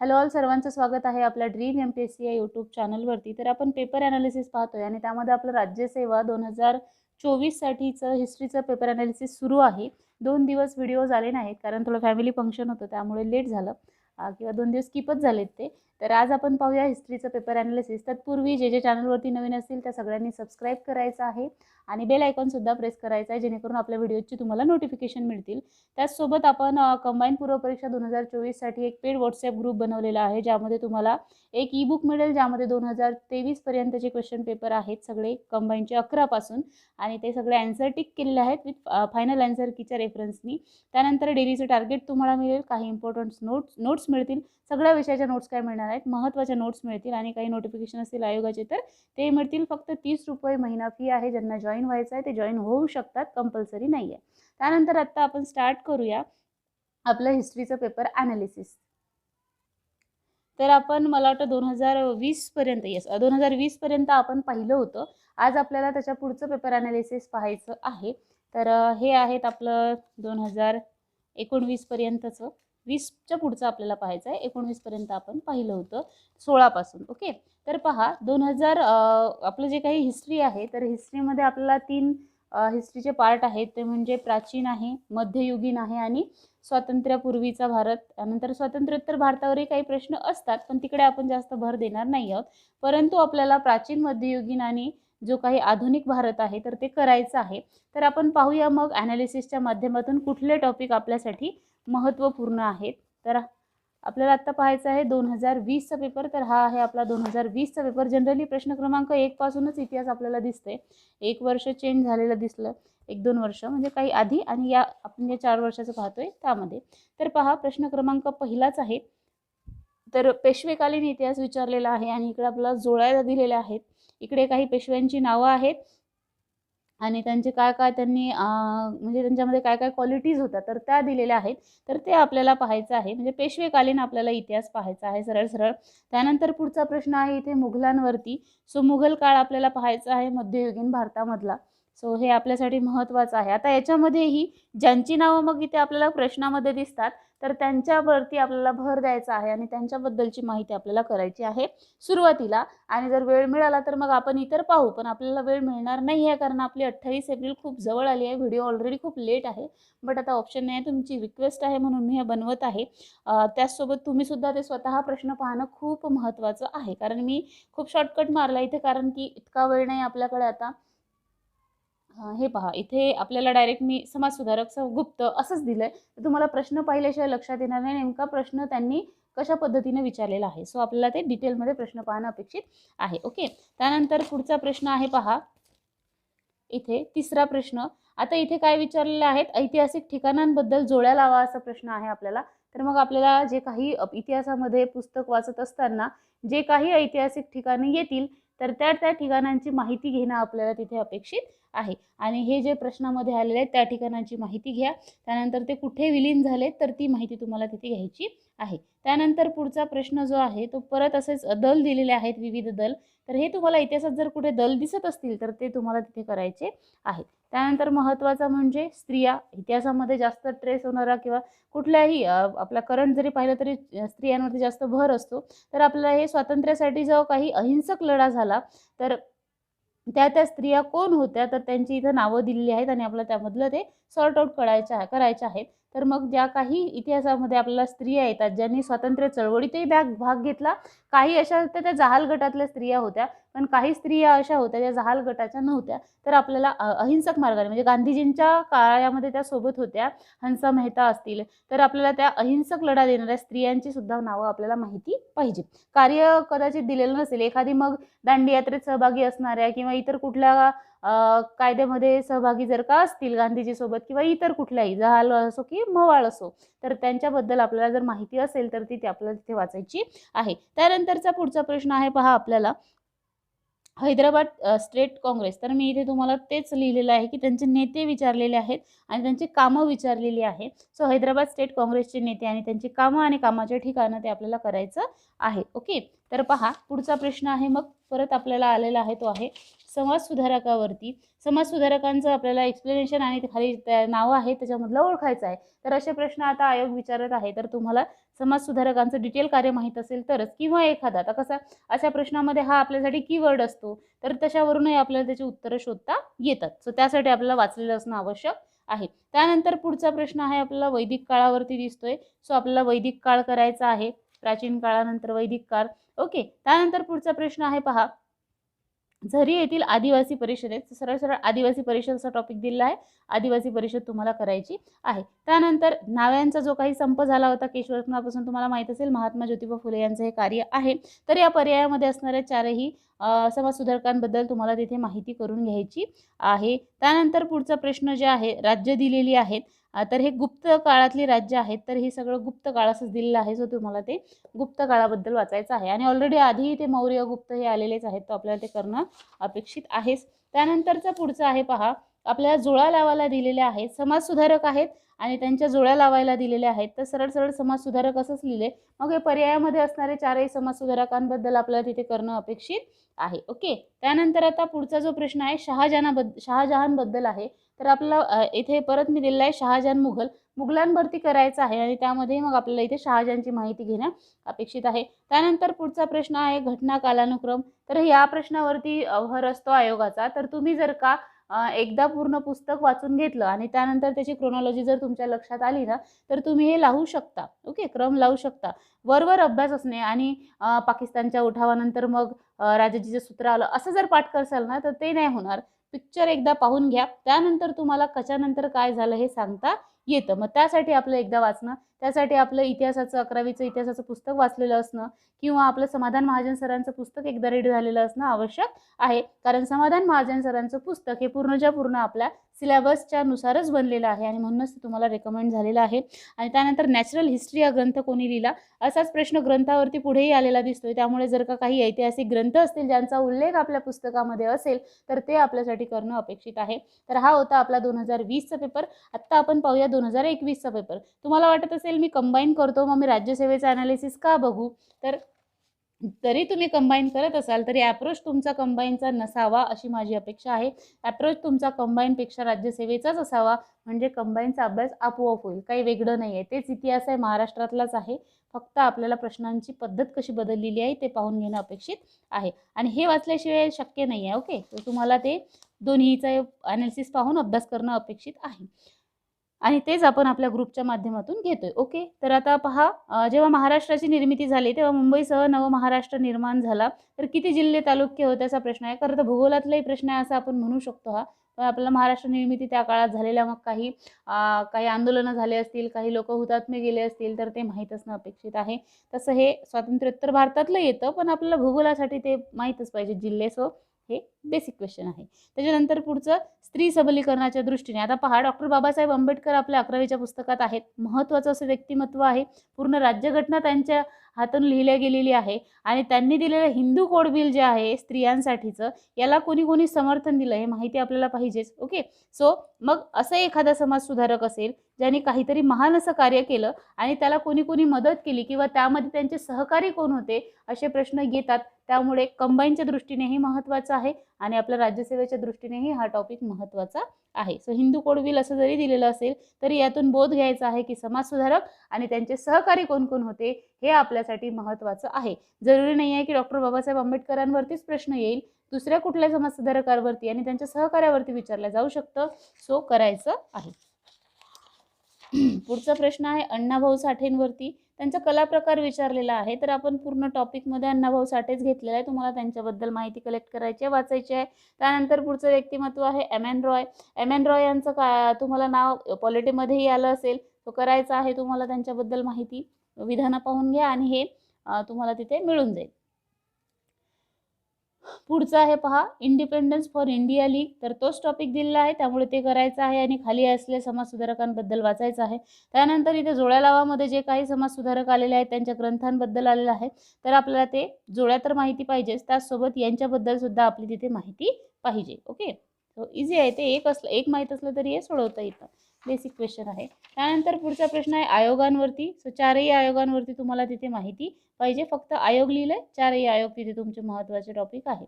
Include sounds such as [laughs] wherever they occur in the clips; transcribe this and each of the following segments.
Hello all सर्वांचं स्वागत आहे आपल्या dream M P S C या यूट्यूब चॅनलवरती तर आपण पेपर ॲनालिसिस पाहतोय आणि त्यामध्ये आपलं राज्यसेवा दोन हजार चोवीससाठीचं हिस्ट्रीचं पेपर ॲनालिसिस सुरू आहे. दोन दिवस व्हिडिओज आले नाहीत कारण थोडं फॅमिली फंक्शन होतं त्यामुळे लेट झालं. किंवा दोन दिवस स्किपच झालेत ते. तर आज आपण पाहूया हिस्ट्रीचं पेपर ॲनालिसिस तत्पूर्वी जे जे चॅनलवरती नवीन असतील त्या सगळ्यांनी सबस्क्राईब करायचं आहे आणि बेल आयकॉनसुद्धा प्रेस करायचा आहे जेणेकरून आपल्या व्हिडिओची तुम्हाला नोटिफिकेशन मिळतील. त्याचसोबत आपण कंबाईन पूर्व परीक्षा दोन हजार चोवीससाठी एक पेड व्हॉट्सअप ग्रुप बनवलेला आहे ज्यामध्ये तुम्हाला एक ई बुक मिळेल ज्यामध्ये दोन हजार तेवीसपर्यंतचे क्वेश्चन पेपर आहेत सगळे कंबाईनचे अकरापासून आणि ते सगळे अँसर टिक केलेले आहेत विथ फायनल अँसर कीच्या रेफरन्सनी त्यानंतर डेलीचं टार्गेट तुम्हाला मिळेल काही इम्पॉर्टंट नोट्स नोट्स मिळतील. सगळ्या विषयाच्या नोट्स काय मिळणार आहेत. महत्त्वाच्या नोट्स मिळतील आणि काही नोटिफिकेशन असतील आयोगाचे तर ते मिळतील. फक्त तीस रुपये महिना फी आहे. ज्यांना जॉईन व्हायचं आहे ते जॉईन होऊ शकतात. कंपल्सरी नाही आहे. त्यानंतर आत्ता आपण स्टार्ट करूया आपलं हिस्ट्रीचं पेपर ॲनालिसिस तर आपण मला वाटतं दोन हजार वीसपर्यंत येस दोन हजार वीसपर्यंत आपण पाहिलं होतं. आज आपल्याला त्याच्या पुढचं पेपर ॲनालिसिस पाहायचं आहे. तर हे आहेत आपलं दोन हजार एकोणवीसपर्यंतचं वीसच्या पुढचं आपल्याला पाहायचं आहे. एकोणवीसपर्यंत आपण पाहिलं होतं सोळापासून ओके? तर पहा दोन हजार आपलं जे काही हिस्ट्री आहे तर हिस्ट्रीमध्ये आपल्याला तीन हिस्ट्रीचे पार्ट आहेत. ते म्हणजे प्राचीन आहे मध्ययुगीन आहे आणि स्वातंत्र्यापूर्वीचा भारत. त्यानंतर स्वातंत्र्योत्तर भारतावरही काही प्रश्न असतात पण तिकडे आपण जास्त भर देणार नाही आहोत. परंतु आपल्याला प्राचीन मध्ययुगीन आणि जो काही आधुनिक भारत आहे तर ते करायचं आहे. तर आपण पाहूया मग ॲनालिसिसच्या माध्यमातून कुठले टॉपिक आपल्यासाठी महत्त्वपूर्ण आहेत. तर आपल्याला आत्ता पाहायचं आहे दोन हजार वीसचा पेपर तर हा आहे आपला दोन हजार वीसचा पेपर जनरली प्रश्न क्रमांक एकपासूनच इतिहास आपल्याला दिसते एक वर्ष चेंज झालेलं दिसलं एक दोन वर्ष म्हणजे काही आधी आणि या आपण या चार वर्षाचं पाहतोय त्यामध्ये. तर पहा प्रश्न क्रमांक पहिलाच आहे. तर पेशवेकालीन इतिहास विचारलेला आहे आणि इकडे आपल्याला जोडायला दिलेले आहेत. इकडे काही पेशव्यांची नावं आहेत. आणि त्यांचे काय काय त्यांनी म्हणजे त्यांच्यामध्ये काय काय क्वालिटीज होत्या तर त्या दिलेल्या आहेत. तर ते आपल्याला पाहायचं आहे. म्हणजे पेशवेकालीन आपल्याला इतिहास पाहायचा आहे सरळ सरळ. त्यानंतर पुढचा प्रश्न आहे इथे मुघलांवरती. सो मुघल काळ आपल्याला पाहायचा आहे मध्ययुगीन भारतामधला. सो हे आपल्यासाठी महत्त्वाचं आहे. आता याच्यामध्येही ज्यांची नावं मग इथे आपल्याला प्रश्नामध्ये दिसतात तर त्यांच्यावरती आपल्याला भर द्यायचा आहे आणि त्यांच्याबद्दलची माहिती आपल्याला करायची आहे सुरुवातीला. आणि जर वेळ मिळाला तर मग आपण इतर पाहू पण आपल्याला वेळ मिळणार नाही आहे कारण आपली अठ्ठावीस एप्रिल खूप जवळ आली आहे. व्हिडिओ ऑलरेडी खूप लेट आहे. बट आता ऑप्शन नाही आहे. तुमची रिक्वेस्ट आहे म्हणून मी हे बनवत आहे. त्याचसोबत तुम्हीसुद्धा ते स्वतः प्रश्न पाहणं खूप महत्त्वाचं आहे. कारण मी खूप शॉर्टकट मारला इथे कारण की इतका वेळ नाही आपल्याकडे आता. हे पहा इथे आपल्याला डायरेक्ट मी समाजसुधारक स- गुप्त असंच दिलं आहे तर तुम्हाला प्रश्न पाहिल्याशिवाय लक्षात येणार नाही. नेमका प्रश्न त्यांनी कशा पद्धतीने विचारलेला आहे? सो आपल्याला ते डिटेलमध्ये प्रश्न पाहणं अपेक्षित आहे. ओके? त्यानंतर पुढचा प्रश्न आहे पहा. इथे तिसरा प्रश्न. आता इथे काय विचारलेले आहेत? ऐतिहासिक ठिकाणांबद्दल जोड्या लावा असा प्रश्न आहे आपल्याला. तर मग आपल्याला जे काही इतिहासामध्ये पुस्तक वाचत असताना जे काही ऐतिहासिक ठिकाणे येतील तर त्या त्या ठिकाणांची माहिती घेणं आपल्याला तिथे अपेक्षित आहे. आणि हे जे प्रश्नामध्ये आलेले आहेत त्या ठिकाणांची माहिती घ्या. त्यानंतर ते कुठे विलीन झाले तर ती माहिती तुम्हाला तिथे घ्यायची आहे. त्यानंतर पुढचा प्रश्न जो आहे तो परत असेच दल दिलेले आहेत विविध दल. तर हे तुम्हाला इतिहासात जर कुठे दल दिसत असतील तर ते तुम्हाला तिथे करायचे आहे त्यानंतर महत्त्वाचा म्हणजे स्त्रिया. इतिहासामध्ये जास्त ट्रेस होणारा किंवा कुठल्याही आपला करंट जरी पाहिलं तरी स्त्रियांवरती जास्त भर असतो. तर आपल्याला हे स्वातंत्र्यासाठी जो काही अहिंसक लढा झाला तर त्या त्या स्त्रिया कोण होत्या? तर त्यांची इथं नावं दिलेली आहेत आणि आपल्याला त्यामधलं ते सॉर्ट आउट करायचं आहे करायचं आहेत. तर मग ज्या काही इतिहासामध्ये आपल्याला स्त्रिया येतात ज्यांनी स्वातंत्र्य चळवळीतही भाग भाग घेतला काही अशा होत्या त्या जहाल गटातल्या स्त्रिया होत्या पण काही स्त्रिया अशा होत्या ज्या जहाल गटाच्या नव्हत्या. तर आपल्याला अहिंसक मार्गाने म्हणजे गांधीजींच्या काळामध्ये त्या सोबत होत्या हंसा मेहता असतील तर आपल्याला त्या अहिंसक लढा देणाऱ्या स्त्रियांची सुद्धा नावं आपल्याला माहिती पाहिजे. कार्य कदाचित दिलेलं नसेल एखादी मग दांडी यात्रेत सहभागी असणाऱ्या किंवा इतर कुठल्या कायद्यामध्ये सहभागी जर का असतील गांधीजीसोबत किंवा इतर कुठल्याही जहाल असो की मवाळ असो तर त्यांच्याबद्दल आपल्याला जर माहिती असेल तर ती आपल्याला तिथे वाचायची आहे. त्यानंतरचा पुढचा प्रश्न आहे पहा आपल्याला. हैदराबाद स्टेट काँग्रेस. तर मी इथे तुम्हाला तेच लिहिलेलं आहे की त्यांचे नेते विचारलेले आहेत आणि त्यांची कामं विचारलेली आहे. सो हैदराबाद स्टेट काँग्रेसचे नेते आणि त्यांची कामं आणि कामाचे ठिकाणं ते आपल्याला करायचं आहे. ओके तर पहा पुढचा प्रश्न आहे मग. परत आपल्याला आलेला आहे तो आहे. समाजसुधारकावरती. समाजसुधारकांचं आपल्याला एक्सप्लेनेशन आणि ते खाली त्या आहे त्याच्यामधलं ओळखायचं आहे. तर असे प्रश्न आता आयोग विचारत आहे. तर तुम्हाला समाजसुधारकांचं डिटेल कार्य माहीत असेल तरच किंवा एखादा. आता कसा अशा प्रश्नामध्ये हा आपल्यासाठी कीवर्ड असतो. तर तशावरूनही आपल्याला त्याची उत्तरं शोधता येतात. सो त्यासाठी आपल्याला वाचलेलं असणं आवश्यक आहे. त्यानंतर पुढचा प्रश्न आहे आपल्याला वैदिक काळावरती दिसतोय. सो आपल्याला वैदिक काळ करायचा आहे. प्राचीन काळानंतर वैदिक काळ. ओके त्यानंतर पुढचा प्रश्न आहे पहा. झरी येथील आदिवासी परिषदेत सरळ सरळ आदिवासी परिषदचा टॉपिक दिलेला आहे आदिवासी परिषद तुम्हाला करायची आहे. त्यानंतर नाव्यांचा जो काही संप झाला होता केशवरत्नापासून तुम्हाला माहीत असेल महात्मा ज्योतिबा फुले यांचं हे कार्य आहे. तर या पर्यायामध्ये असणाऱ्या चारही समाजसुधारकांबद्दल तुम्हाला तिथे माहिती करून घ्यायची आहे. त्यानंतर पुढचा प्रश्न जे आहे राज्य दिलेली आहेत. तर हे गुप्त काळातली राज्य आहेत तर हे सगळं गुप्त काळ असंच दिलेलं आहे जो तुम्हाला ते गुप्त काळाबद्दल वाचायचं आहे. आणि ऑलरेडी आधी ते मौर्य गुप्त हे आलेलेच आहेत तर आपल्याला ते करणं अपेक्षित आहेच. त्यानंतरचा पुढचं आहे पहा आपल्याला जुळा लावायला दिलेले आहेत समाजसुधारक आहेत आणि त्यांच्या जोड्या लावायला दिलेल्या आहेत. तर सरळ सरळ समाजसुधारक असंच लिहिले. मग हे पर्यायामध्ये असणारे चारही समाजसुधारकांबद्दल आपल्याला तिथे करणं अपेक्षित आहे. ओके? त्यानंतर आता पुढचा जो प्रश्न आहे शहाजहानाबद्द शहाजहानबद्दल आहे. तर आपल्याला इथे परत मी दिलेला आहे शहाजहान मुघल. मुघलांवरती करायचं आहे आणि त्यामध्ये मग आपल्याला इथे शहाजहानची माहिती घेणं अपेक्षित आहे. त्यानंतर पुढचा प्रश्न आहे घटना कालानुक्रम तर या प्रश्नावरती हर भर असतो आयोगाचा. तर तुम्ही जर का एकदा पूर्ण पुस्तक वाचून घेतलं आणि त्यानंतर त्याची क्रोनॉलॉजी जर तुमच्या लक्षात आली ना तर तुम्ही हे लावू शकता. ओके? क्रम लावू शकता. वरवर अभ्यास असणे आणि पाकिस्तानच्या उठावानंतर मग राजाजीचं सूत्र आलं असं जर पाठ करसाल ना तर ते नाही होणार. पिक्चर एकदा पाहून घ्या. त्यानंतर तुम्हाला कशानंतर काय झालं हे सांगता येतं. मग त्यासाठी आपलं एकदा वाचणं त्यासाठी आपलं इतिहासाचं अकरावीचं इतिहासाचं पुस्तक वाचलेलं असणं किंवा आपलं समाधान महाजन सरांचं पुस्तक एकदा रेडी झालेलं असणं आवश्यक आहे. कारण समाधान महाजन सरांचं पुस्तक हे पूर्णच्या पूर्ण आपल्या सिलेबसच्या नुसारच बनलेलं आहे आणि म्हणूनच ते तुम्हाला रेकमेंड झालेलं आहे. आणि त्यानंतर नॅचरल हिस्ट्री हा ग्रंथ कोणी लिहिला? असाच प्रश्न ग्रंथावरती पुढेही आलेला दिसतोय. त्यामुळे जर का काही ऐतिहासिक ग्रंथ असतील ज्यांचा उल्लेख आपल्या पुस्तकामध्ये असेल तर ते आपल्यासाठी करणं अपेक्षित आहे. तर हा होता आपला दोन हजार वीसचा पेपर आत्ता आपण पाहूया दोन हजार एकवीसचा पेपर तुम्हाला वाटत असेल मी कंबाईन करतो मग मी राज्यसेवेचं ॲनालिसिस का बघू? तर तरी तुम्ही कंबाईन करत असाल तरी ॲप्रोच तुमचा कंबाईनचा नसावा अशी माझी अपेक्षा आहे. ॲप्रोच तुमचा कंबाईनपेक्षा राज्यसेवेचाच असावा म्हणजे कंबाईनचा अभ्यास आपोआप होईल. काही वेगळं नाही आहे तेच इतिहास आहे महाराष्ट्रातलाच आहे. फक्त आपल्याला प्रश्नांची पद्धत कशी बदललेली आहे ते पाहून घेणं अपेक्षित आहे. आणि हे वाचल्याशिवाय शक्य नाही आहे ओके? तर तुम्हाला ते दोन्हीचं ॲनालिसिस पाहून अभ्यास करणं अपेक्षित आहे. आणि तेच आपण आपल्या ग्रुपच्या माध्यमातून घेतोय. ओके? तर आता पहा जेव्हा महाराष्ट्राची निर्मिती झाली तेव्हा मुंबईसह नवमहाराष्ट्र निर्माण झाला. तर किती जिल्हे तालुके होते असा प्रश्न आहे. खरं तर भूगोलातलाही प्रश्न आहे असं आपण म्हणू शकतो हा. पण आपल्याला महाराष्ट्र निर्मिती त्या काळात झालेल्या मग काही काही आंदोलनं झाले असतील काही लोक हुतात्मे गेले असतील तर ते माहीत असणं अपेक्षित आहे. तसं हे स्वातंत्र्योत्तर भारतातलं येतं पण आपल्याला भूगोलासाठी ते माहीतच पाहिजे जिल्हे सो. हे बेसिक क्वेश्चन आहे. त्याच्यानंतर पुढचं स्त्री सबलीकरणाच्या दृष्टीने. आता पहा डॉक्टर बाबासाहेब आंबेडकर आपल्या अकरावीच्या पुस्तकात आहेत. महत्त्वाचं असं व्यक्तिमत्व आहे. पूर्ण राज्यघटना त्यांच्या हातून लिहिल्या गेलेली आहे. आणि त्यांनी दिलेलं हिंदू कोड बिल जे आहे स्त्रियांसाठीचं याला कोणी कोणी समर्थन दिलं हे माहिती आपल्याला पाहिजेच. ओके? सो मग असं एखादा समाजसुधारक असेल ज्यांनी काहीतरी महान असं कार्य केलं आणि त्याला कोणी कोणी मदत केली किंवा त्यामध्ये त्यांचे सहकारी कोण होते असे प्रश्न येतात. त्यामुळे कंबाईनच्या दृष्टीनेही महत्त्वाचं आहे आणि आपल्या राज्यसेवेच्या दृष्टीनेही हा टॉपिक महत्त्वाचा आहे. सो हिंदू कोड बिल असं जरी दिलेलं असेल तरी यातून बोध घ्यायचा आहे की समाजसुधारक आणि त्यांचे सहकारी कोण कोण होते हे आपल्यासाठी महत्त्वाचं आहे. जरुरी नाही आहे की डॉक्टर बाबासाहेब आंबेडकरांवरतीच प्रश्न येईल दुसऱ्या कुठल्या समस्याधारकांवरती आणि त्यांच्या सहकार्यावरती विचारलं जाऊ शकतं. सो करायचं आहे. पुढचा प्रश्न आहे अण्णाभाऊ साठेंवरती. त्यांचा कलाप्रकार विचारलेला आहे. तर आपण पूर्ण टॉपिकमध्ये अण्णाभाऊ साठेच घेतलेला आहे. तुम्हाला त्यांच्याबद्दल माहिती कलेक्ट करायची आहे वाचायची आहे. त्यानंतर पुढचं व्यक्तिमत्व आहे M N Roy M N Roy यांचं का तुम्हाला नाव पॉलिटीमध्येही आलं असेल. तो करायचा आहे तुम्हाला त्यांच्याबद्दल माहिती. विधानं पाहून घ्या आणि हे तुम्हाला तिथे मिळून जाईल. पुढचं आहे पहा इंडिपेंडन्स फॉर इंडिया लीग तर तोच टॉपिक दिलेला आहे त्यामुळे ते करायचं आहे आणि खाली असलेल्या समाजसुधारकांबद्दल वाचायचं आहे. त्यानंतर इथे जोड्या लावामध्ये जे काही समाजसुधारक आलेले आहेत त्यांच्या ग्रंथांबद्दल आलेलं आहे तर आपल्याला ते जोड्या तर माहिती पाहिजेच त्याचसोबत यांच्याबद्दल सुद्धा आपली तिथे माहिती पाहिजे ओके? इझी आहे ते एक असलं एक माहीत असलं तरी हे सोडवता येतं. बेसिक क्वेश्चन आहे. त्यानंतर पुढचा प्रश्न आहे आयोगांवरती. सो चारही आयोगांवरती तुम्हाला तिथे माहिती पाहिजे. फक्त आयोग लिहिलंय चारही आयोग तिथे तुमचे महत्त्वाचे टॉपिक आहे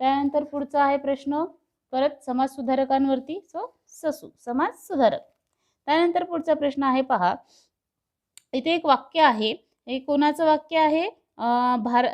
त्यानंतर पुढचा आहे प्रश्न परत समाज सुधारकांवरती. सो ससू समाज सुधारक. त्यानंतर पुढचा प्रश्न आहे पहा. इथे एक वाक्य आहे. हे कोणाचं वाक्य आहे? भार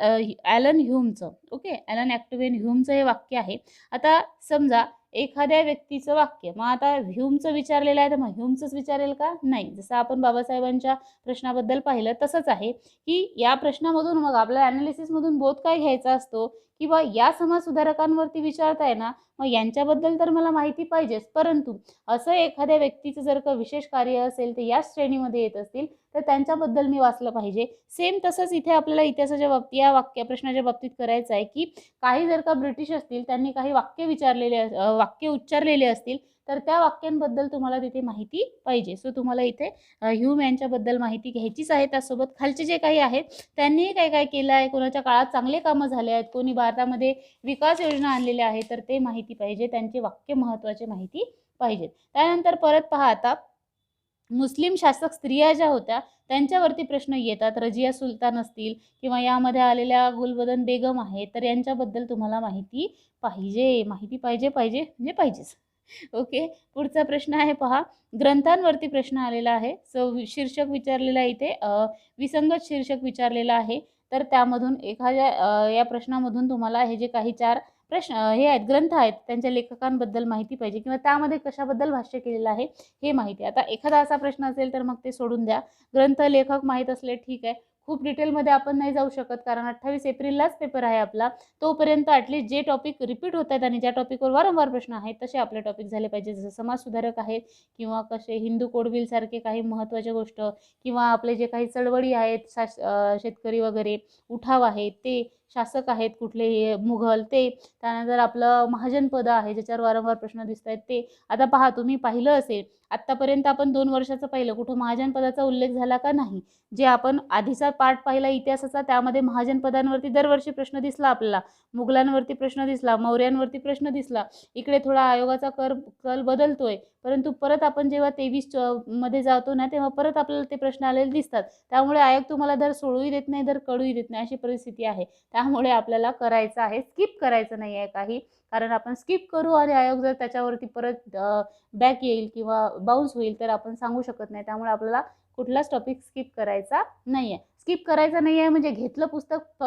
ॲलन ह्यूमचं. ओके? ॲलन ॲक्टिवेन ह्यूमचं हे वाक्य आहे. आता समजा एखाद्या व्यक्तीचं वाक्य. मग आता ह्युमचं विचारलेलं आहे तर मग ह्युमचंच विचारेल का? नाही. जसं आपण बाबासाहेबांच्या प्रश्नाबद्दल पाहिलं तसंच आहे की या प्रश्नामधून मग आपल्या अनालिसिसमधून बोध काय घ्यायचा असतो? किंवा या समाज सुधारकांवरती विचारताय ना मग यांच्याबद्दल तर मला माहिती पाहिजेच. परंतु असं एखाद्या व्यक्तीचं जर का विशेष कार्य असेल तर याच श्रेणीमध्ये येत असतील तर त्यांच्याबद्दल मी वाचलं पाहिजे. सेम तसंच इथे आपल्याला इतिहासाच्या बाबतीत या वाक्य प्रश्नाच्या बाबतीत करायचं आहे की काही जर का ब्रिटिश असतील त्यांनी काही वाक्य विचारलेले अस- वाक्य उच्चारलेले असतील तर त्या वाक्यांबद्दल तुम्हाला तिथे माहिती पाहिजे. सो तुम्हाला इथे ह्यूम यांच्याबद्दल माहिती घ्यायचीच आहे. त्यासोबत खालचे जे काही आहेत त्यांनीही काय काय केलं आहे? कोणाच्या काळात चांगले कामं झाले आहेत? कोणी भारतामध्ये विकास योजना आणलेल्या आहेत तर ते माहिती पाहिजे त्यांचे वाक्य महत्त्वाचे माहिती पाहिजेत त्यानंतर परत पहा आता मुस्लिम शासक स्त्रिया ज्या होत्या त्यांच्यावरती प्रश्न येतात. रजिया सुलतान असतील किंवा यामध्ये आलेल्या गुलबदन बेगम आहेत तर यांच्याबद्दल तुम्हाला माहिती पाहिजे. माहिती पाहिजे पाहिजे म्हणजे पाहिजेच. ओके पुढचा प्रश्न आहे पहा. ग्रंथांवरती प्रश्न आलेला आहे. सो शीर्षक विचारलेला इथे. विसंगत शीर्षक विचारलेला आहे. तर त्यामधून एखाद्या या प्रश्नामधून तुम्हाला हे जे काही चार प्रश्न हे आहेत ग्रंथ आहेत त्यांच्या लेखकांबद्दल माहिती पाहिजे किंवा त्यामध्ये कशाबद्दल भाष्य केलेलं आहे हे माहिती आहे. आता एखादा असा प्रश्न असेल तर मग ते सोडून द्या. ग्रंथ लेखक माहीत असले ठीक आहे. खूप डिटेलमध्ये आपण नाही जाऊ शकत. कारण अठ्ठावीस एप्रिललाच पेपर आहे आपला. तोपर्यंत ॲटलिस्ट जे टॉपिक रिपीट होत आहेत आणि ज्या टॉपिकवर वारंवार प्रश्न आहेत तसे आपले टॉपिक झाले पाहिजे. जसं समाजसुधारक आहेत किंवा कसे हिंदू कोडविलसारखे काही महत्त्वाच्या गोष्ट किंवा आपले जे काही चळवळी आहेत शास शेतकरी वगैरे उठाव आहेत ते शासक आहेत कुठले हे मुघल ते. त्यानंतर आपलं महाजनपद आहे ज्याच्यावर वारंवार प्रश्न दिसत आहेत ते. आता पहा तुम्ही पाहिलं असेल आत्तापर्यंत आपण दोन वर्षाचं पाहिलं कुठं महाजनपदाचा उल्लेख झाला का नाही? जे आपण आधीचा पाठ पाहिला इतिहासाचा त्यामध्ये महाजनपदांवरती दरवर्षी प्रश्न दिसला आपल्याला. मुघलांवरती प्रश्न दिसला मौर्यांवरती प्रश्न दिसला. इकडे थोडा आयोगाचा कर कल बदलतोय. परंतु परत आपण जेव्हा तेवीसमध्ये जातो ना तेव्हा परत आपल्याला ते प्रश्न आलेले दिसतात. त्यामुळे आयोग तुम्हाला दर सोडूही देत नाही दर कळूही देत नाही अशी परिस्थिती आहे. त्यामुळे आपल्याला करायचं आहे. स्किप करायचं नाही आहे काही. कारण आपण स्किप करू आणि आयोग जर त्याच्यावरती परत बॅक येईल किंवा बाउन्स होईल तर आपण सांगू शकत नाही. त्यामुळे आपल्याला कुठलाच टॉपिक स्किप करायचा नाही आहे. स्किप करायचा नाही आहे म्हणजे घेतलं पुस्तक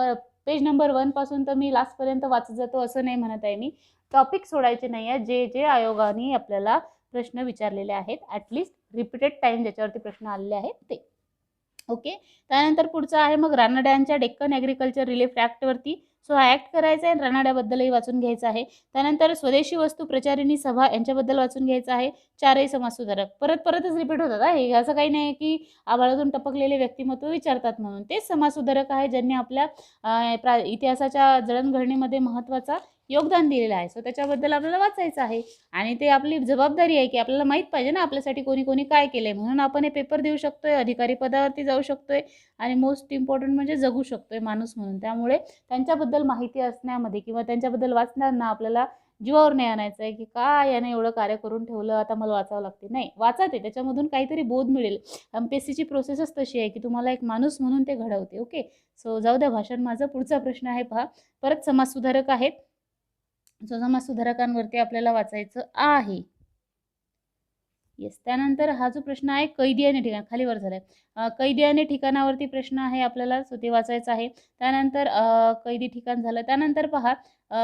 पेज नंबर वनपासून तर मी लास्टपर्यंत वाचत जातो असं नाही म्हणत आहे मी. टॉपिक सोडायचे नाही आहे. जे जे आयोगाने आपल्याला प्रश्न विचारलेले आहेत ॲटलिस्ट रिपीटेड टाईम ज्याच्यावरती प्रश्न आलेले आहेत ते. ओके. त्यानंतर पुढचं आहे मग रानड्यांच्या डेक्कन ॲग्रिकल्चर रिलीफ ॲक्टवरती सो हा ॲक्ट करायचा आहे रानड्याबद्दलही वाचून घ्यायचा आहे. त्यानंतर स्वदेशी वस्तू प्रचारिणी सभा यांच्याबद्दल वाचून घ्यायचं आहे. चारही समाजसुधारक. परत परतच रिपीट होतात हे. असं काही नाही की आबाळातून टपकलेले व्यक्तिमत्व विचारतात म्हणून. तेच समाजसुधारक आहे ज्यांनी आपल्या प्रा इतिहासाच्या जडणघडणीमध्ये महत्त्वाचा योगदान दिलेलं आहे. सो त्याच्याबद्दल आपल्याला वाचायचं आहे. आणि ते आपली जबाबदारी आहे की आपल्याला माहीत पाहिजे ना आपल्यासाठी कोणी कोणी काय केलं आहे म्हणून आपण हे पेपर देऊ शकतोय अधिकारी पदावरती जाऊ शकतोय आणि मोस्ट इम्पॉर्टंट म्हणजे जगू शकतोय माणूस म्हणून. त्यामुळे त्यांच्याबद्दल माहिती असण्यामध्ये किंवा त्यांच्याबद्दल वाचताना आपल्याला जीवावर नाही आणायचं आहे की का याने एवढं कार्य करून ठेवलं आता मला वाचावं लागते. नाही वाचा ते त्याच्यामधून काहीतरी बोध मिळेल. एम पी एस सीची प्रोसेसच तशी आहे की तुम्हाला एक माणूस म्हणून ते घडवते. ओके सो जाऊ द्या भाषण. माझं पुढचा प्रश्न आहे पहा. परत समाजसुधारक आहेत. सो समाजसुधारकांवरती आपल्याला वाचायचं आहे. येस त्यानंतर हा जो प्रश्न आहे कैदी आणि ठिकाण खाली वर झालाय. कैदी आणि ठिकाणावरती प्रश्न आहे आपल्याला सो ते वाचायचं आहे. त्यानंतर कैदी ठिकाण झालं. त्यानंतर पहा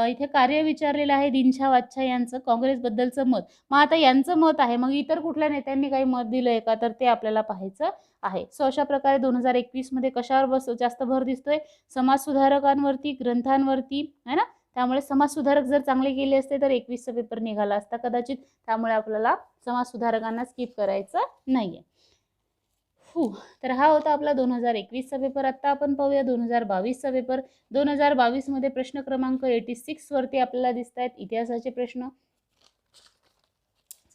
इथे कार्य विचारलेलं आहे दिनशा वाच्छा यांचं काँग्रेसबद्दलचं मत. मग आता यांचं मत आहे मग इतर कुठल्या नेत्यांनी काही मत दिलं आहे का? तर ते आपल्याला पाहायचं आहे. सो अशा प्रकारे दोन हजार एकवीसमध्ये कशावर बस जास्त भर दिसतोय? समाजसुधारकांवरती ग्रंथांवरती है ना? त्यामुळे समाजसुधारक जर चांगले केले असते तर एकवीसचा पेपर निघाला असता कदाचित. त्यामुळे आपल्याला समाजसुधारकांना स्किप करायचं नाही आहे फू तर हा होता आपला दोन हजार एकवीसचा पेपर आत्ता आपण पाहूया दोन हजार बावीसचा पेपर दोन हजार बावीसमध्ये प्रश्न क्रमांक एटी सिक्सवरती आपल्याला दिसत आहेत इतिहासाचे प्रश्न.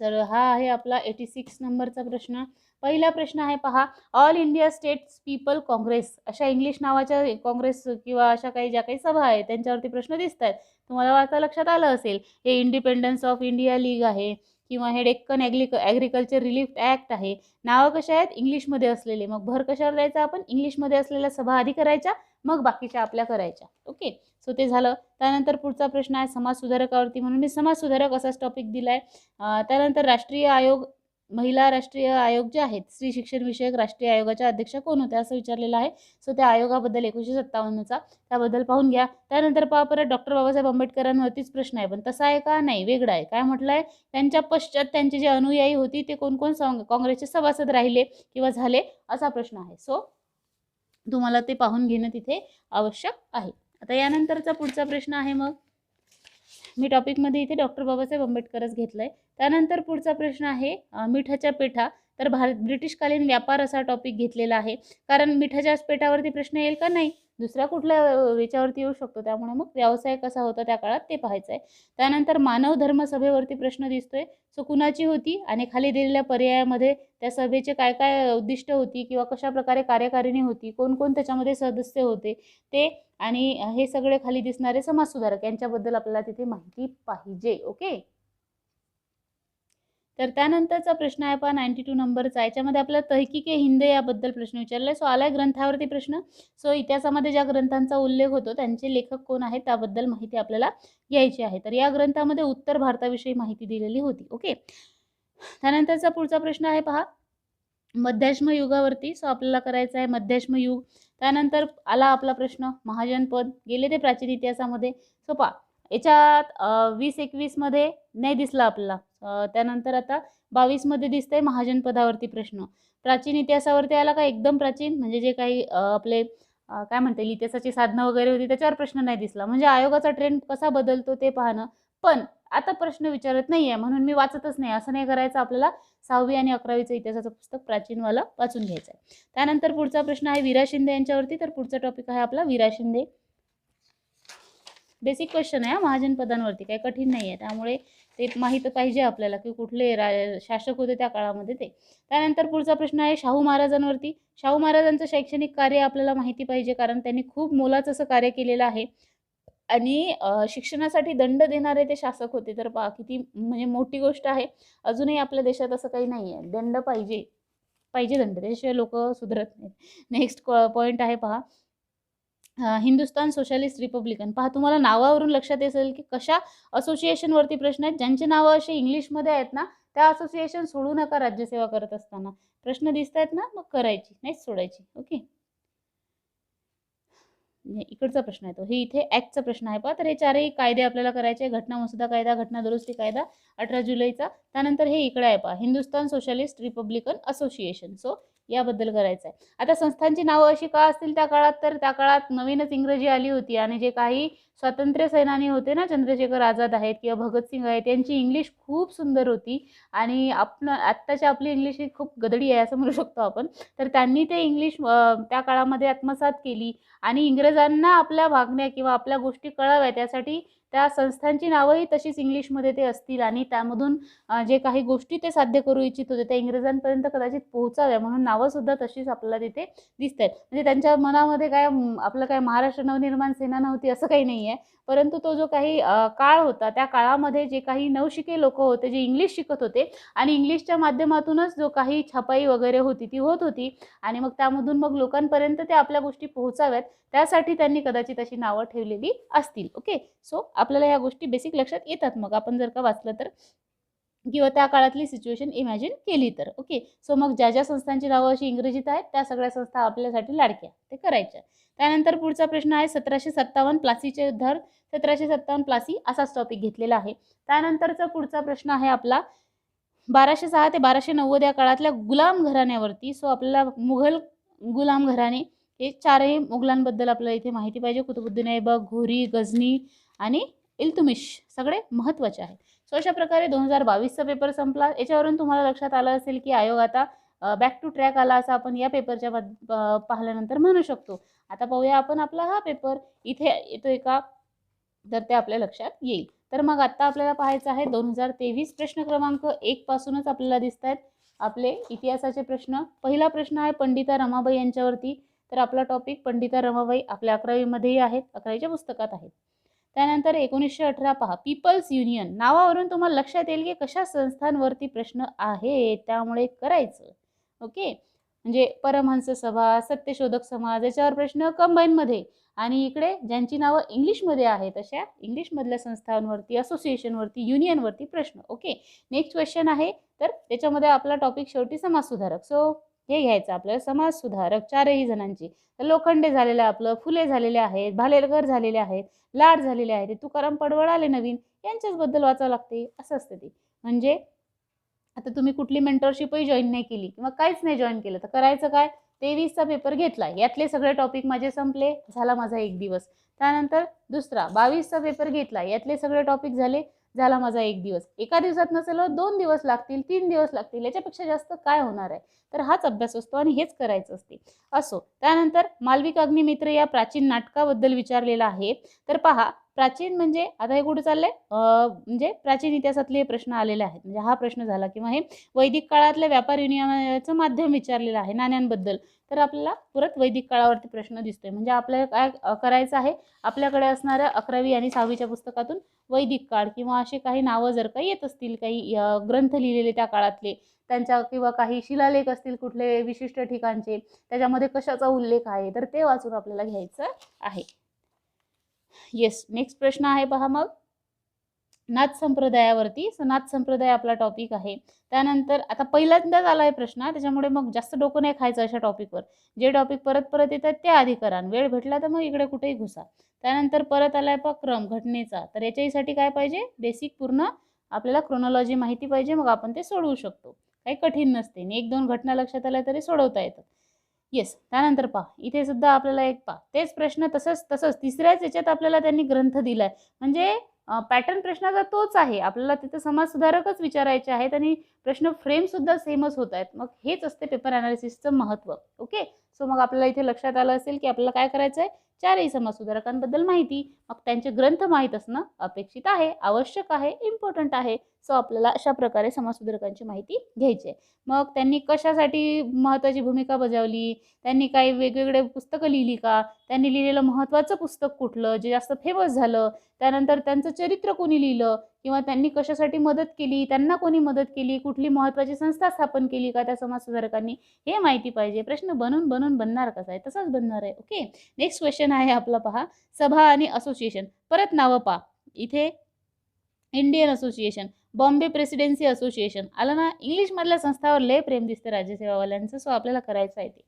तर हा आहे आपला एटी सिक्स नंबरचा प्रश्न. पहिला प्रश्न आहे पहा. All India States People Congress अशा इंग्लिश नावाच्या काँग्रेस किंवा अशा काही ज्या काही सभा आहेत त्यांच्यावरती प्रश्न दिसत आहेत तुम्हाला वाचा लक्षात आलं असेल हे इंडिपेंडन्स ऑफ इंडिया लीग आहे किंवा हे डेक्कन ॲग्लिक ॲग्रिकल्चर रिलीफ ॲक्ट आहे. नावं कशा आहेत? इंग्लिशमध्ये असलेले. मग भर कशावर द्यायचा आपण? इंग्लिशमध्ये असलेल्या सभा आधी करायच्या मग बाकीच्या आपल्या करायच्या. ओके? सो ते झालं. त्यानंतर पुढचा प्रश्न आहे समाजसुधारकावरती. म्हणून मी समाजसुधारक असाच टॉपिक दिला आहे त्यानंतर राष्ट्रीय आयोग महिला राष्ट्रीय आयोग जे आहेत स्त्री शिक्षण विषयक राष्ट्रीय आयोगाच्या अध्यक्ष कोण होत्या असं विचारलेलं आहे. सो त्या आयोगाबद्दल एकोणीसशे सत्तावन्नचा त्याबद्दल पाहून घ्या. त्यानंतर पहा परत डॉक्टर बाबासाहेब आंबेडकरांवरतीच प्रश्न आहे पण तसा आहे का नाही? वेगळा आहे. काय म्हटलं आहे त्यांच्या पश्चात त्यांचे जे अनुयायी होती ते कोण कोण काँग्रेसचे सभासद राहिले किंवा झाले असा प्रश्न आहे. सो तुम्हाला ते पाहून घेणं तिथे आवश्यक आहे. आता यानंतरचा पुढचा प्रश्न आहे मग. मी टॉपिकमध्ये इथे डॉक्टर बाबासाहेब आंबेडकरच घेतलं आहे त्यानंतर पुढचा प्रश्न आहे मिठाच्या पेठा. तर भारत ब्रिटिशकालीन व्यापार असा टॉपिक घेतलेला आहे. कारण मिठाच्या पेठावरती प्रश्न येईल का नाही? दुसऱ्या कुठल्या याच्यावरती येऊ शकतो. त्यामुळे मग व्यवसाय कसा होता त्या काळात ते पाहायचं आहे त्यानंतर मानव धर्म सभेवरती प्रश्न दिसतोय. सो कुणाची होती आणि खाली दिलेल्या पर्यायामध्ये त्या सभेचे काय काय उद्दिष्ट होती किंवा कशा प्रकारे कार्यकारिणी होती? कोण कोण त्याच्यामध्ये सदस्य होते? ते आणि हे सगळे खाली दिसणारे समाजसुधारक यांच्याबद्दल आपल्याला तिथे माहिती पाहिजे. ओके? तर त्यानंतरचा प्रश्न आहे पहा नाईन्टी टू नंबरचा याच्यामध्ये आपल्याला तहकीके हिंद याबद्दल प्रश्न विचारला. आहे सो आलाय ग्रंथावरती प्रश्न. सो इतिहासामध्ये ज्या ग्रंथांचा उल्लेख होतो त्यांचे लेखक कोण आहेत? त्याबद्दल माहिती आपल्याला घ्यायची आहे. तर या ग्रंथामध्ये उत्तर भारताविषयी माहिती दिलेली होती. ओके त्यानंतरचा पुढचा प्रश्न आहे पहा. मध्याश्म युगावरती सो आपल्याला करायचं आहे मध्याश्म युग. त्यानंतर आला आपला प्रश्न महाजनपद गेले ते प्राचीन इतिहासामध्ये. सो पहा. याच्यात वीस एकवीसमध्ये नाही दिसला आपल्याला. त्यानंतर आता बावीसमध्ये दिसतंय महाजनपदावरती प्रश्न. प्राचीन इतिहासावरती आला का एकदम प्राचीन? म्हणजे जे काही आपले काय म्हणता येईल इतिहासाची साधनं वगैरे होती त्याच्यावर प्रश्न नाही दिसला. म्हणजे आयोगाचा ट्रेंड कसा बदलतो ते पाहणं. पण आता प्रश्न विचारत नाही आहे म्हणून मी वाचतच नाही. असं नाही करायचं आपल्याला सहावी आणि अकरावीचं इतिहासाचं पुस्तक प्राचीनवालं वाचून घ्यायचं आहे त्यानंतर पुढचा प्रश्न आहे विरा शिंदे यांच्यावरती. तर पुढचा टॉपिक आहे आपला विरा शिंदे. बेसिक क्वेश्चन आहे हा महाजन पदांवरती काही कठीण नाही आहे त्यामुळे ते माहीत पाहिजे आपल्याला की कुठले रा शासक होते त्या काळामध्ये ते. त्यानंतर पुढचा प्रश्न आहे शाहू महाराजांवरती. शाहू महाराजांचं शैक्षणिक कार्य आपल्याला माहिती पाहिजे कारण त्यांनी खूप मोलाचं असं कार्य केलेलं आहे. आणि शिक्षणासाठी दंड देणारे ते शासक होते. तर पहा किती म्हणजे मोठी गोष्ट आहे. अजूनही आपल्या देशात असं काही नाही आहे दंड पाहिजे. पाहिजे दंड. त्याशिवाय लोक सुधरत नाहीत. नेक्स्ट पॉईंट आहे पहा. Hindustan Socialist Republican. पहा तुम्हाला नावावरून लक्षात असेल की कशा असोसिएशनवरती प्रश्न आहेत. ज्यांची नावं अशी इंग्लिशमध्ये आहेत ना त्या असोसिएशन सोडू नका राज्यसेवा करत असताना. प्रश्न दिसत आहेत ना मग करायची नाहीच सोडायची. ओके? म्हणजे इकडचा प्रश्न आहे तो. हे इथे ऍक्टचा प्रश्न आहे. पहा तर हे चारही कायदे आपल्याला करायचे घटना मसुदा कायदा घटना दुरुस्ती कायदा अठरा जुलैचा. त्यानंतर हे इकडे आहे पहा. Hindustan Socialist Republican Association so याबद्दल करायचं आहे आता संस्थांची नावं अशी का असतील त्या काळात? तर त्या काळात नवीनच इंग्रजी आली होती आणि जे काही स्वातंत्र्य सेनानी होते ना चंद्रशेखर आझाद आहेत किंवा भगतसिंग आहेत त्यांची इंग्लिश खूप सुंदर होती आणि आपण आत्ताची आपली इंग्लिश ही खूप गदडी आहे असं म्हणू शकतो आपण. तर त्यांनी ते इंग्लिश त्या काळामध्ये आत्मसात केली आणि इंग्रजांना आपल्या भागण्या किंवा आपल्या गोष्टी कळाव्या त्यासाठी त्या संस्थांची नावंही तशीच इंग्लिशमध्ये ते असतील आणि त्यामधून जे काही गोष्टी ते साध्य करू इच्छित होते त्या इंग्रजांपर्यंत कदाचित पोहोचाव्या म्हणून नावंसुद्धा तशीच आपल्याला तिथे दिसत आहेत म्हणजे त्यांच्या मनामध्ये काय आपलं काय महाराष्ट्र नवनिर्माण सेना नव्हती असं काही नाही आहे परंतु तो जो काही काळ होता त्या काळामध्ये जे काही नवशिके लोक होते जे इंग्लिश शिकत होते आणि इंग्लिशच्या माध्यमातूनच जो काही छपाई वगैरे होती ती होत होती आणि मग त्यामधून मग लोकांपर्यंत त्या आपल्या गोष्टी पोहोचाव्यात त्यासाठी त्यांनी कदाचित अशी नावं ठेवलेली असतील. ओके? सो आपल्याला ह्या गोष्टी बेसिक लक्षात येतात. मग आपण जर का वाचलं तर किंवा त्या काळातली सिच्युएशन इमॅजिन केली तर. ओके सो मग ज्या ज्या संस्थांची नावं अशी इंग्रजीत आहेत त्या सगळ्या संस्था आपल्यासाठी लाडक्या. ते करायच्या. त्यानंतर पुढचा प्रश्न आहे सतराशे सत्तावन्न प्लासीचे धर सतराशे सत्तावन्न प्लासी असाच टॉपिक घेतलेला आहे. त्यानंतरचा पुढचा प्रश्न आहे आपला बाराशे सहा ते बाराशे नव्वद या काळातल्या गुलाम घराण्यावरती. सो आपल्याला मुघल गुलाम घराणे हे चारही मुघलांबद्दल आपल्याला इथे माहिती पाहिजे. कुतुबुद्दीन ऐबक घोरी गझनी आणि इल्तुमिश सगळे महत्त्वाचे आहेत. सो अशा प्रकारे दोन हजार बावीसचा पेपर संपला. याच्यावरून तुम्हाला लक्षात आलं असेल की आयोग आता बॅक टू ट्रॅक आला असं आपण या पेपरच्या पाहिल्यानंतर म्हणू शकतो. आता पाहूया आपण आपला हा पेपर इथे येतोय का तर ते आपल्या लक्षात येईल. तर मग आत्ता आपल्याला पाहायचं आहे दोन हजार तेवीस प्रश्न क्रमांक एक पासूनच आपल्याला दिसत आहेत आपले इतिहासाचे प्रश्न. पहिला प्रश्न आहे पंडिता रमाबाई यांच्यावरती. तर आपला टॉपिक पंडिता रमाबाई आपल्या अकरावीमध्येही आहेत अकरावीच्या पुस्तकात आहेत. त्यानंतर एकोणीसशे अठरा पहा. पीपल्स युनियन नावावरून तुम्हाला लक्षात येईल की कशा संस्थांवरती प्रश्न आहे त्यामुळे करायचं. ओके म्हणजे परमहंस सभा सत्यशोधक समाज याच्यावर प्रश्न कंबाईनमध्ये आणि इकडे ज्यांची नावं इंग्लिशमध्ये आहेत अशा इंग्लिशमधल्या संस्थांवरती असोसिएशनवरती युनियनवरती प्रश्न. ओके नेक्स्ट क्वेश्चन आहे. तर त्याच्यामध्ये आपला टॉपिक शेवटी समाजसुधारक. सो हे घ्यायचं आपल्याला समाजसुधारक चारही जणांची. तर लोखंडे झालेलं आपलं फुले झालेले आहेत भालेरकर झालेले आहेत लाड झालेले आहेत तुकाराम पडवळ आले नवीन यांच्याचबद्दल वाचावं लागते असं असतं ते. म्हणजे आता तुम्ही कुठली मेंटरशिपही जॉईन नाही केली किंवा काहीच नाही जॉईन केलं तर करायचं काय? तेवीसचा पेपर घेतला यातले सगळे टॉपिक माझे संपले झाला माझा एक दिवस. त्यानंतर दुसरा बावीसचा पेपर घेतला यातले सगळे टॉपिक झाले झाला माझा एक दिवस. एका दिवसात नसेल दोन दिवस लागतील तीन दिवस लागतील याच्यापेक्षा जास्त काय होणार आहे? तर हाच अभ्यास असतो आणि हेच करायचं असते. असो त्यानंतर मालविक अग्निमित्र या प्राचीन नाटकाबद्दल विचारलेला आहे. तर पहा प्राचीन म्हणजे आता हे कुठे चाललंय? म्हणजे प्राचीन इतिहासातले हे प्रश्न आलेले आहेत. म्हणजे हा प्रश्न झाला किंवा हे वैदिक काळातल्या व्यापार विनिमयाचं माध्यम विचारलेलं आहे नाण्यांबद्दल. तर आपल्याला परत वैदिक काळावरती प्रश्न दिसतोय. म्हणजे आपल्याला काय करायचं आहे? आपल्याकडे असणाऱ्या अकरावी आणि सहावीच्या पुस्तकातून वैदिक काळ किंवा असे काही नावं जर काही येत असतील काही ग्रंथ लिहिलेले त्या काळातले त्यांच्या किंवा काही शिलालेख असतील कुठले विशिष्ट ठिकाणचे त्याच्यामध्ये कशाचा उल्लेख आहे? तर ते वाचून आपल्याला घ्यायचं आहे. येस नेक्स्ट प्रश्न आहे पहा मग. नाथ संप्रदायावरती सो नाथ संप्रदाय आपला टॉपिक आहे. त्यानंतर आता पहिल्यांदाच आला आहे प्रश्न त्याच्यामुळे मग जास्त डोकं नाही खायचं अशा टॉपिकवर जे टॉपिक परत परत येतात ते आधी करा. वेळ भेटला तर मग इकडे कुठेही घुसा. त्यानंतर परत आलाय पहा क्रम घटनेचा. तर याच्यासाठी काय पाहिजे? बेसिक पूर्ण आपल्याला क्रोनॉलॉजी माहिती पाहिजे. मग आपण ते सोडवू शकतो. काही कठीण नसते. आणि एक दोन घटना लक्षात आल्या तरी सोडवता येतात. येस त्यानंतर पहा. इथे सुद्धा आपल्याला एक पहा. तेच प्रश्न तसंच तसंच तिसऱ्याच याच्यात आपल्याला त्यांनी ग्रंथ दिलाय. म्हणजे पॅटर्न प्रश्नाचा तोच आहे. आपल्याला तिथं समाजसुधारकच विचारायचे आहेत आणि प्रश्न फ्रेमसुद्धा सेमच होत आहेत. मग हेच असते पेपर अनालिसिसचं महत्त्व. ओके सो मग आपल्याला इथे लक्षात आलं असेल की आपल्याला काय करायचं आहे चारही समाजसुधारकांबद्दल माहिती. मग त्यांचे ग्रंथ माहीत असणं अपेक्षित आहे आवश्यक आहे इम्पॉर्टंट आहे. सो आपल्याला अशा प्रकारे समाजसुधारकांची माहिती घ्यायची आहे मग त्यांनी कशासाठी महत्त्वाची भूमिका बजावली? त्यांनी काही वेगवेगळे पुस्तकं लिहिली का? त्यांनी लिहिलेलं महत्त्वाचं पुस्तक कुठलं? जे जास्त फेमस झालं. त्यानंतर त्यांचं चरित्र कोणी लिहिलं? किंवा त्यांनी कशासाठी मदत केली त्यांना कोणी मदत केली कुठली महत्त्वाची संस्था स्थापन केली का त्या समाजसुधारकांनी हे माहिती पाहिजे. प्रश्न बनून बनून बनणार कसा आहे तसाच बनणार आहे. ओके? नेक्स्ट क्वेश्चन आहे आपला पहा. सभा आणि असोसिएशन परत नावं पहा. इथे Indian Association Bombay Presidency Association आलं ना? इंग्लिशमधल्या संस्थावर लय प्रेम दिसतं राज्यसेवावाल्यांचं. सो आपल्याला करायचं आहे ते.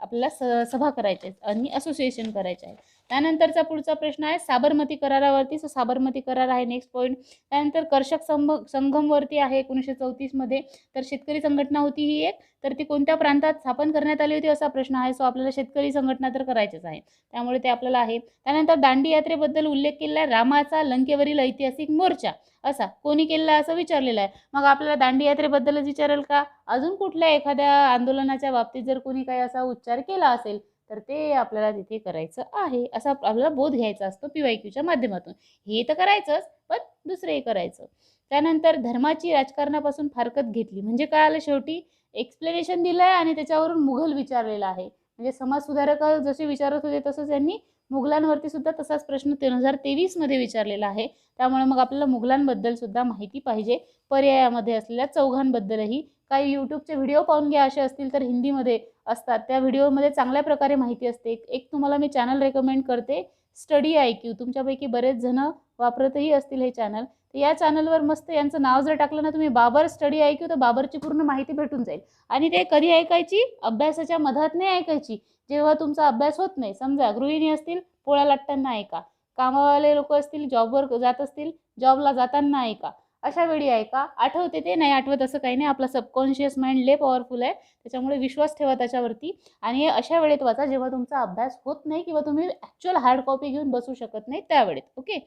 आपल्याला स सभा करायचे आहेत आणि असोसिएशन करायचे आहे. त्यानंतरचा पुढचा प्रश्न आहे साबरमती करारावरती. सो साबरमती करार आहे नेक्स्ट पॉईंट त्यानंतर कर्षक संभ संघमवरती आहे एकोणीसशे चौतीसमध्ये तर शेतकरी संघटना होती ही एक. तर ती कोणत्या प्रांतात स्थापन करण्यात आली होती असा प्रश्न आहे. सो आपल्याला शेतकरी संघटना तर करायचीच आहे. त्यामुळे ते आपल्याला आहे. त्यानंतर दांडी यात्रेबद्दल उल्लेख केलेला आहे. रामाचा लंकेवरील ऐतिहासिक मोर्चा असा. कोणी केलेला असं विचारलेलं आहे. मग आपल्याला दांडी यात्रेबद्दलच विचारेल का? अजून कुठल्या एखाद्या आंदोलनाच्या बाबतीत जर कोणी काही असा उच्चार केला असेल तर ते आपल्याला तिथे करायचं आहे. असा आपल्याला बोध घ्यायचा असतो पी वाय क्यूच्या माध्यमातून. हे तर करायचंच पण दुसरंही करायचं. त्यानंतर धर्माची राजकारणापासून फारकत घेतली. म्हणजे काय आलं शेवटी? एक्सप्लेनेशन दिलं आहे आणि त्याच्यावरून मुघल विचारलेला आहे. म्हणजे समाजसुधारक जसे विचारत होते तसंच त्यांनी मुघलांवरती सुद्धा तसाच प्रश्न दोन हजार तेवीसमध्ये विचारलेला आहे. त्यामुळे मग आपल्याला मुघलांबद्दल सुद्धा माहिती पाहिजे. पर्यायामध्ये असलेल्या चौघांबद्दलही. काही यूट्यूबचे व्हिडिओ पाहून घ्या असे असतील तर हिंदीमध्ये असतात. त्या व्हिडिओमध्ये चांगल्या प्रकारे माहिती असते. एक- तुम्हाला मी चॅनल रेकमेंड करते स्टडी आय क्यू. तुमच्यापैकी बरेच जण वापरतही असतील हे चॅनल. तर या चॅनलवर मस्त यांचं नाव जर टाकलं ना तुम्ही बाबर स्टडी आय क्यू तर बाबरची पूर्ण माहिती भेटून जाईल. आणि ते कधी ऐकायची? अभ्यासाच्या मधात नाही ऐकायची. जेव्हा तुमचा अभ्यास होत नाही समजा गृहिणी असतील पोळ्या लाटताना ऐका. कामावाले लोक असतील जॉबवर जात असतील जॉबला जाताना ऐका. अशा वेळी ऐका आठवते ते? नाही आठवत असं काही नाही. आपला सबकॉन्शियस माइंड लय पॉवरफुल आहे. त्याच्यामुळे विश्वास ठेवा त्याच्यावरती. आणि हे अशा वेळेत वाचा जेव्हा तुमचा अभ्यास होत नाही किंवा तुम्ही ॲक्च्युअल हार्ड कॉपी घेऊन बसू शकत नाही त्यावेळेत. ओके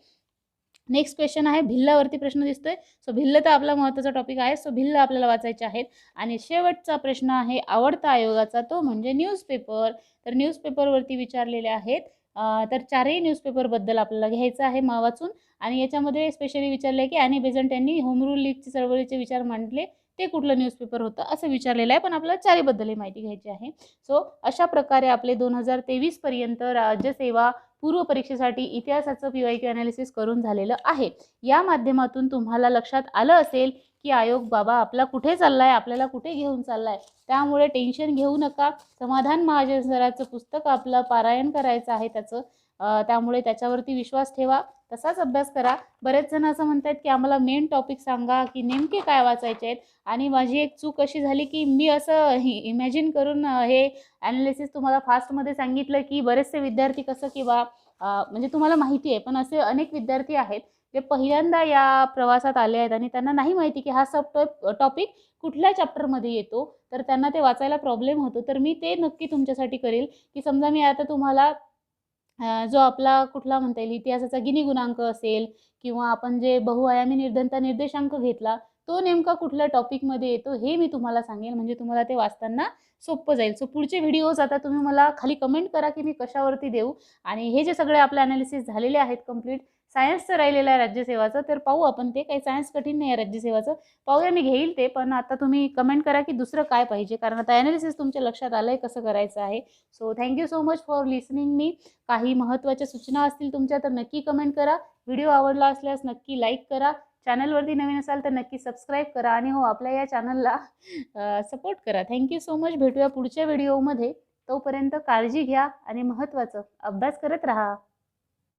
नेक्स्ट क्वेश्चन आहे. भिल्लावरती प्रश्न दिसतोय. सो भिल्ल तर आपला महत्त्वाचा टॉपिक आहे. सो भिल्ल आपल्याला वाचायचे आहेत. आणि शेवटचा प्रश्न आहे. आवडता आयोगाचा तो म्हणजे न्यूजपेपर तर न्यूजपेपरवरती विचारलेले आहेत. तर चारही न्यूजपेपरबद्दल आपल्याला घ्यायचं आहे. मा वाचून. आणि याच्यामध्ये स्पेशली विचारलं आहे की ॲनी बेझंट यांनी होम रूल लीगचे चळवळीचे विचार मांडले ते कुठलं न्यूजपेपर होतं असं विचारलेलं आहे पण आपल्याला चारीबद्दलही माहिती घ्यायची आहे. सो अशा प्रकारे आपले दोन हजार तेवीसपर्यंत राज्यसेवा पूर्व परीक्षेसाठी इतिहासाचं पी वाय क्यू अनालिसिस करून झालेलं आहे. या माध्यमातून तुम्हाला लक्षात आलं असेल की आयोग बाबा आपला कुठे चाललाय आपल्याला कुठे घेऊन चाललाय त्यामुळे टेन्शन घेऊ नका. समाधान महाजन सराचं पुस्तक आपलं पारायण करायचं आहे त्याचं. त्यामुळे त्याच्यावरती विश्वास ठेवा. तसाच अभ्यास करा. बरेच जण असं म्हणतात की आम्हाला मेन टॉपिक सांगा की नेमके काय वाचायचे आहेत. आणि माझी एक चूक अशी झाली की मी असं [laughs] इमॅजिन करून हे ॲनालिसिस तुम्हाला फास्टमध्ये सांगितलं की बरेचसे विद्यार्थी कसं किंवा म्हणजे तुम्हाला माहिती आहे पण असे अनेक विद्यार्थी आहेत जे पहिल्यांदा या प्रवासात आले आहेत आणि त्यांना नाही माहिती की हा सब टॉपिक कुठल्या चॅप्टरमध्ये येतो. तर त्यांना ते वाचायला प्रॉब्लेम होतो. तर मी ते नक्की तुमच्यासाठी करेल की समजा मी आता तुम्हाला जो आपला कुठला म्हणता येईल इतिहासाचा गिनी गुणांक असेल किंवा आपण जे बहुआयामी निर्धनता निर्देशांक घेतला तो नेमका कुठल्या टॉपिकमध्ये येतो हे मी तुम्हाला सांगेन. म्हणजे तुम्हाला ते वाचताना सोपं जाईल. सो पुढचे व्हिडिओज आता तुम्ही मला खाली कमेंट करा की मी कशावरती देऊ. आणि हे जे सगळे आपले अनालिसिस झालेले आहेत कंप्लीट सायन्सचं राहिलेलं आहे राज्यसेवाचं तर पाहू आपण ते काही सायन्स कठीण नाही आहे राज्यसेवाचं. पाहूया मी घेईल ते पण आता तुम्ही कमेंट करा की दुसरं काय पाहिजे कारण आता ॲनालिसिस तुमच्या लक्षात आलं आहे कसं करायचं आहे. So thank you so much for listening मी काही महत्त्वाच्या सूचना असतील तुमच्या तर नक्की कमेंट करा. व्हिडिओ आवडला असल्यास नक्की लाईक करा. चॅनलवरती नवीन असाल तर नक्की सबस्क्राईब करा आणि हो आपल्या या चॅनलला सपोर्ट करा. थँक्यू सो मच भेटूया पुढच्या व्हिडिओमध्ये तोपर्यंत काळजी घ्या आणि महत्त्वाचं अभ्यास करत राहा.